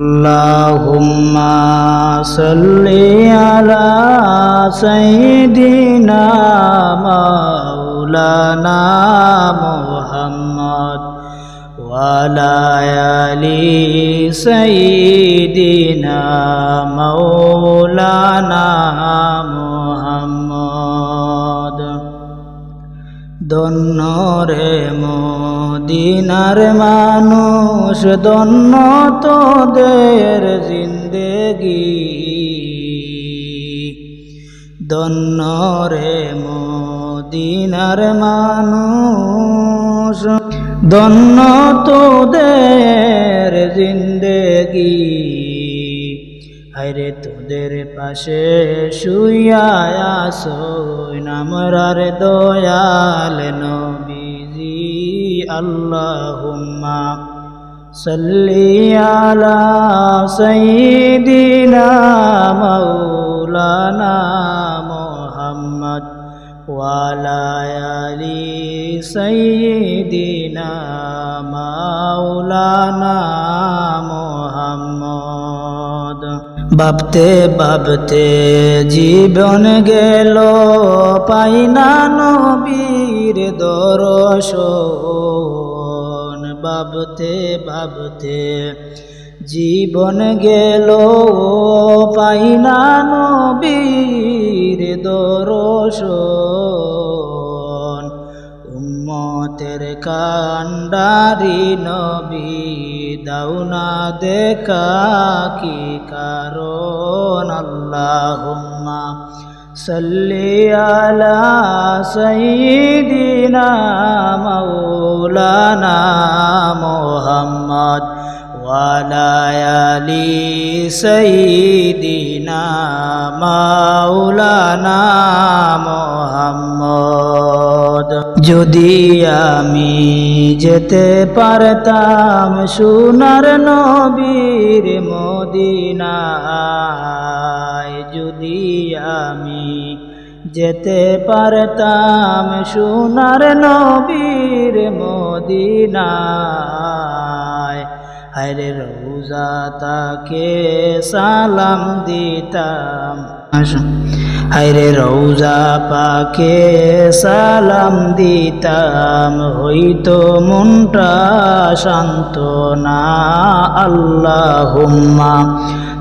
اللهم صل على سيدنا مولانا محمد وعلى آل سيدنا مولانا محمد ধন্য রে মদিনার মানুষ ধন্য তোদের জিন্দেগি। ধন্য রে মদিনার মানুষ, ধন্য তোদের জিন্দেগি। হায়রে তোদের পাশে শুইয়া আসই নামরার দয়াল নবীজি আল্লাহুম্মা সাল্লি আলা সাইয়্যিদিনা মাওলানা মুহাম্মদ ওয়ালা আলি সাইয়্যিদিনা মাওলানা মুহাম্মদ ভাবতে ভাবতে জীবন গেল পাই না নবীর দর্শন ভাবতে ভাবতে জীবন গেল, পাই না নবীর দর্শন। উম্মতের কান্ডারি নবী দাউনা দেখা কি কারণ? আল্লাহুম্মা সাল্লি আলা সাইয়্যিদিনা মাওলানা মুহাম্মদ ওয়ালা আলি সাইয়্যিদিনা মাওলানা মুহাম্মদ। যদি আমি যেতে পারতাম সোনার নবীর মদিনায়, যদি আমি যেতে পারতাম সোনার নবীর মদিনায়। হায়রে রোজা তাকে সালাম দিতাম। হায়রে রৌজা পাকে সালাম দিতাম। হইতো মনটা শান্ত না, আল্লাহুম্মা।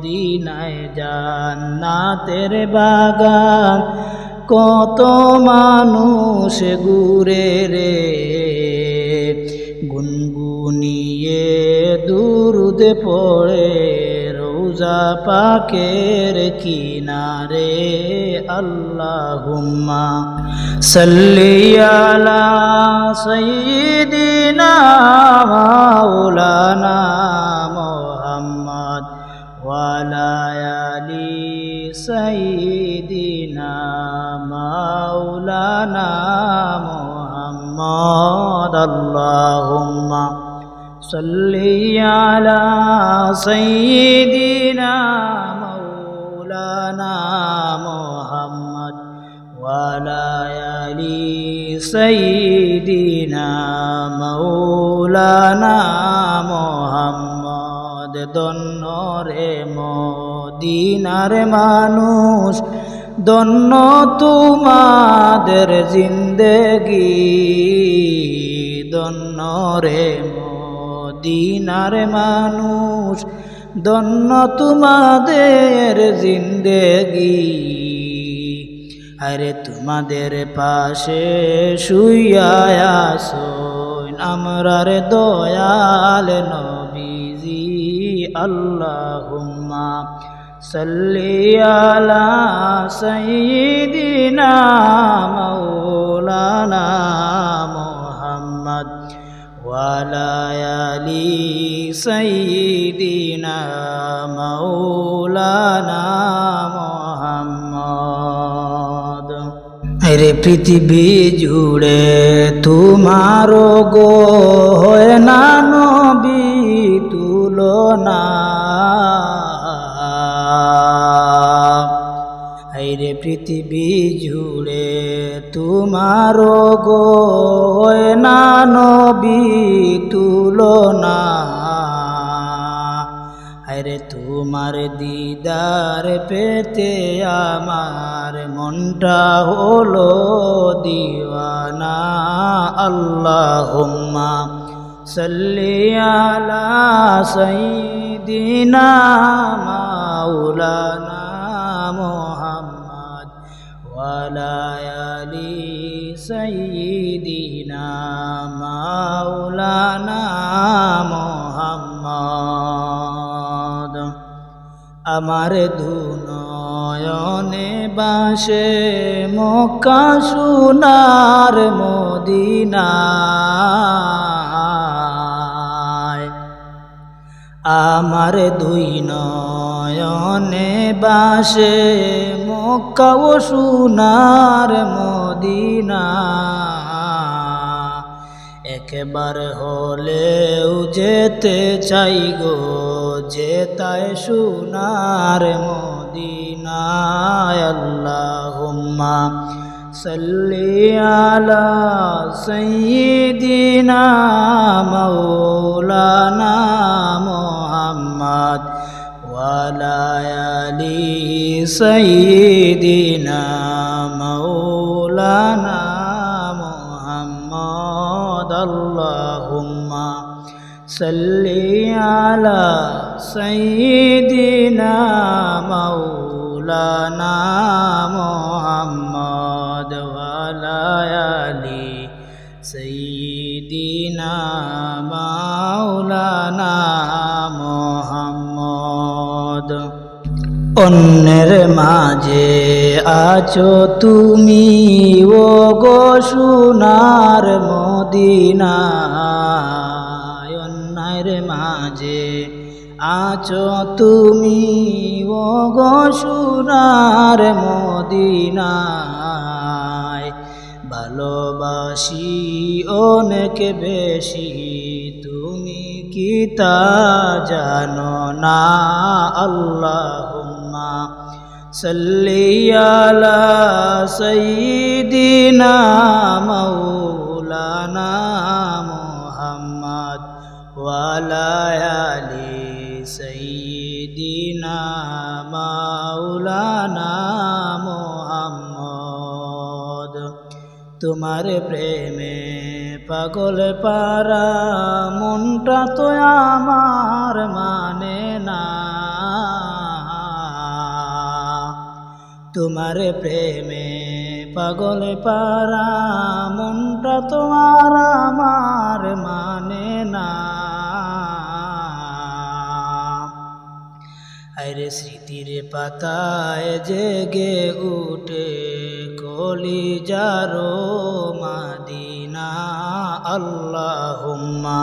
মদিনায় জান্নাতের বাগান, কত মানুষ ঘুরে রে। গুনগুনিয়ে দুরুদ পড়ে, রোজা পাকের কিনারে, আল্লাহুম্মা সাল্লি আলা সাইয়্যিদিনা মাওলানা وليالي سيدنا مولانا محمد اللهم صل على سيدنا مولانا محمد وليالي سيدنا مولانا মোহাম্মদ দন্ন রে মদিনার মানুষ দন্ন তোমাদের জিন্দগি দন্ন রে মদিনার মানুষ দন্ন তোমাদের জিন্দগি। আরে তোমাদের পাশে শুইয়া আসো রে দয়াল নয় আল্লাহুম্মা সাল্লি আলা সাইয়্যিদিনা মাওলানা মুহাম্মদ ওয়ালা আলি সাইয়্যিদিনা মাওলানা রে পৃথিবী জুড়ে তোমার গো হয় না নবী। পৃথিবী জুড়ে তোমার গো না নবী তুলনা। আরে তোমার দিদার পেতে আমার মনটা হলো দিওয়ানা। আল্লাহুম্মা সাল্লি আলা সাইয়্যিদিনা ওয়ালা মাওলানা মুহাম্মদ আমার ধুনয়নে বাসে মক্কা সোনার মদিনায় আমার দুই নয়নে বাসে মক্কা ও সোনার মদিনা। একবার হলেও যেতে চাই গো যেতায় সোনার মদিনায়। আল্লাহুম্মা সাল্লি আলা সাইয়্যিদিনা মাওলানা মুহাম্মদ ওয়ালা আলি সাইয়্যিদিনা মাওলানা মুহাম্মদ আল্লাহুম্মা সাল্লি আলা সাইয়্যিদিনা মাওলানা অন্যের মাঝে আছো তুমি ও গো সোনার মদিনায়। অন্যের মাঝে আছো তুমি ও গো সোনার মদিনায়। ভালোবাসি অনেক বেশি, তুমি কি তা জানো না আল্লাহুম্মা সাল্লি আলা সাইয়্যিদিনা মাওলানা মুহাম্মদ ওয়ালা আলি সাইয়্যিদিনা মাওলানা মুহাম্মদ। তোমার প্রেমে পাগল পারা মনটা তো আমার মানে তোমার প্রেমে পাগল পারা, মনটা তোমার আমার মানে না। আরে স্মৃতির পাতায় জেগে উঠে কলি যারো মাদিনা, আল্লাহুম্মা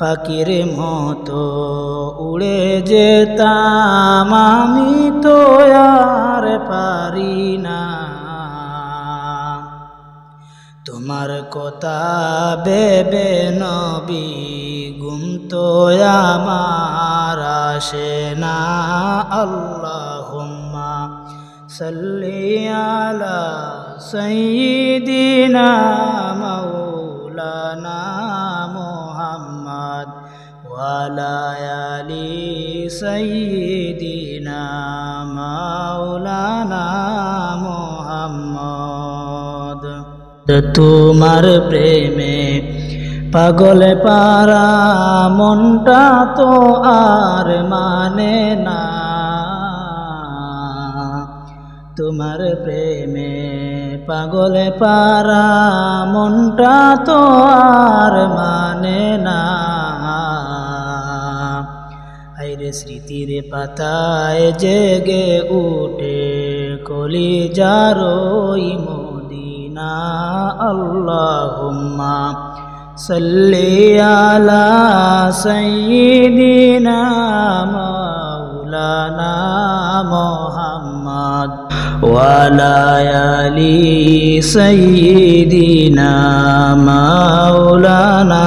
পাখির মতো উড়ে যেতাম আমি তো আর পারি না। তোমার কথা বেবে নবী গুম তো আমার আসে না। আল্লাহুম্মা সাল্লি আলা সাইয়্যিদিনা মুহাম্মদ ওয়ালা আলি সাইয়্যিদিনা মাওলানা মুহাম্মদ তোমার প্রেমে পাগল পারা মনটা তো আর মানে না তোমার প্রেমে পাগলে পারা মনটা তো আর মানে না স্মৃতির পাতায় জেগে উঠে কলি যারই মদিনা, আল্লাহুম্মা সাল্লি আলা সাইয়্যিদিনা মাওলানা মুহাম্মদ ওয়ালা আলি সাইয়্যিদিনা মাওলানা